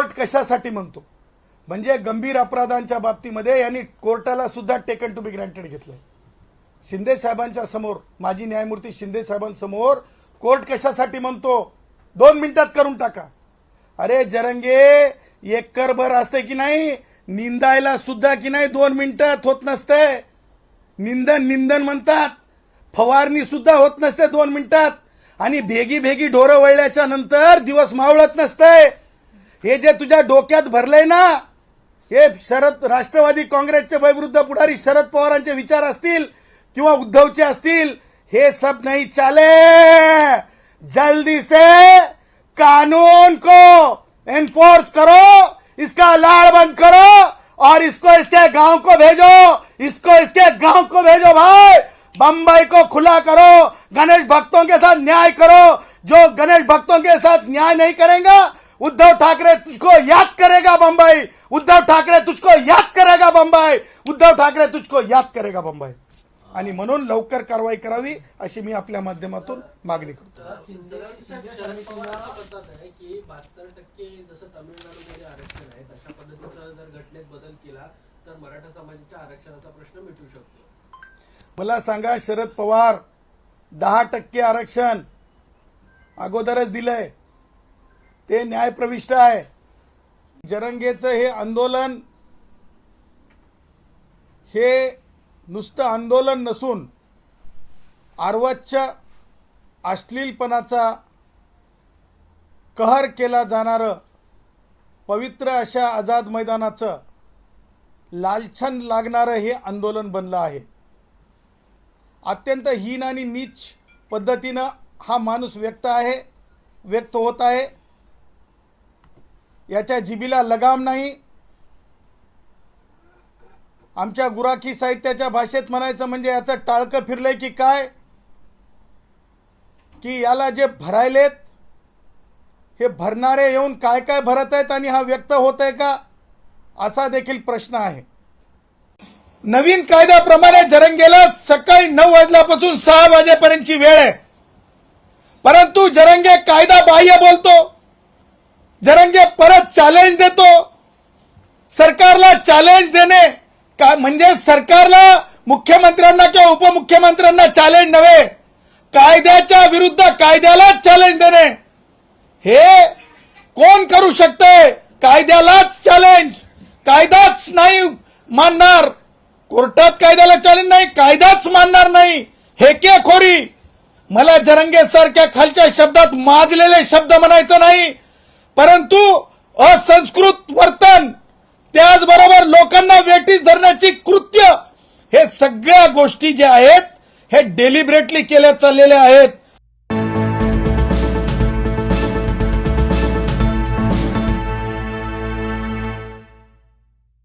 Court कशासाठी म्हणतो? म्हणजे गंभीर अपराधांच्या बाबतीमध्ये यांनी कोर्टाला सुद्धा टेकन टू बी ग्रँटेड घेतलं शिंदे साहेबांच्या समोर माजी न्यायमूर्ती शिंदे साहेबांसमोर कोर्ट कशासाठी म्हणतो? दोन मिनिटात करून टाका. अरे जरंगे एक करभर असते की नाही? निंदायला सुद्धा की नाही दोन मिनिटात? होत नसते निंदन निंदन म्हणतात. फवारणी सुद्धा होत नसते दोन मिनिटात. आणि भेगी भेगी ढोरं वळल्याच्या नंतर दिवस मावळत नसते हे जे तुझ्या डोक्यात भरलंय ना, हे शरद, राष्ट्रवादी काँग्रेसचे वयवृद्ध पुढारी शरद पवारांचे विचार असतील किंवा उद्धवचे सब नहीं चाले. जल्दी से कानून को एनफोर्स करो, इसका लाड़ बंद करो और इसको इसके गाँव को भेजो, इसको इसके गाँव को भेजो भाई। बम्बई को खुला करो, गणेश भक्तों के साथ न्याय करो। जो गणेश भक्तों के साथ न्याय नहीं करेगा उद्धव ठाकरे तुझको याद करेगा बम्बई उद्धव ठाकरे तुझको याद करेगा बम्बई उद्धव ठाकरे तुझको याद करेगा बम्बई आणि म्हणून लवकर कारवाई करावी अशी मी आपल्या माध्यमातून मागणी करतो. मला सांगा शरद पवार दहा टक्के आरक्षण अगोदरच दिलंय. ते न्यायप्रविष्ट आहे. जरंगेचं हे आंदोलन हे नुसतं आंदोलन नसून आरवतच्या अश्लीलपणाचा कहर केला जाणारं पवित्र अशा आझाद मैदानाचं लालछन लागणारं हे आंदोलन बनलं आहे. अत्यंत हीन आणि नीच पद्धतीनं हा माणूस व्यक्त आहे व्यक्त होत आहे. याच्या जिबीला लगाम नाही. आमच्या गुराखी साहित्याच्या भाषेत म्हणायचं म्हणजे याचं टाळकं फिरलंय की काय? की याला जे भरायलेत हे भरणारे येऊन काय काय भरत आहेत आणि हा व्यक्त होत आहे का? असा देखील प्रश्न आहे. नवीन कायद्याप्रमाणे जरंगेला सकाळी नऊ वाजल्यापासून सहा वाजेपर्यंतची वेळ आहे. परंतु जरंगे कायदा बाह्य बोलतो. जरंगे परत चॅलेंज देतो. सरकारला चॅलेंज देणे का म्हणजे सरकारला मुख्यमंत्र्यांना किंवा उपमुख्यमंत्र्यांना चॅलेंज नव्हे. कायद्याच्या विरुद्ध कायद्यालाच चॅलेंज देणे. हे कोण करू शकते? कायद्यालाच चॅलेंज कायदाच नाही मानणार. कोर्टात कायद्याला चॅलेंज नाही कायदाच मानणार नाही. हे के खोरी मला जरंगे सारख्या खालच्या शब्दात माजलेले शब्द म्हणायचं नाही. परंतु असंस्कृत वर्तन त्याचबरोबर लोकांना वेटीस धरण्याची कृत्य हे सगळ्या गोष्टी ज्या आहेत हे डेलिब्रेटली केल्या चाललेल्या आहेत.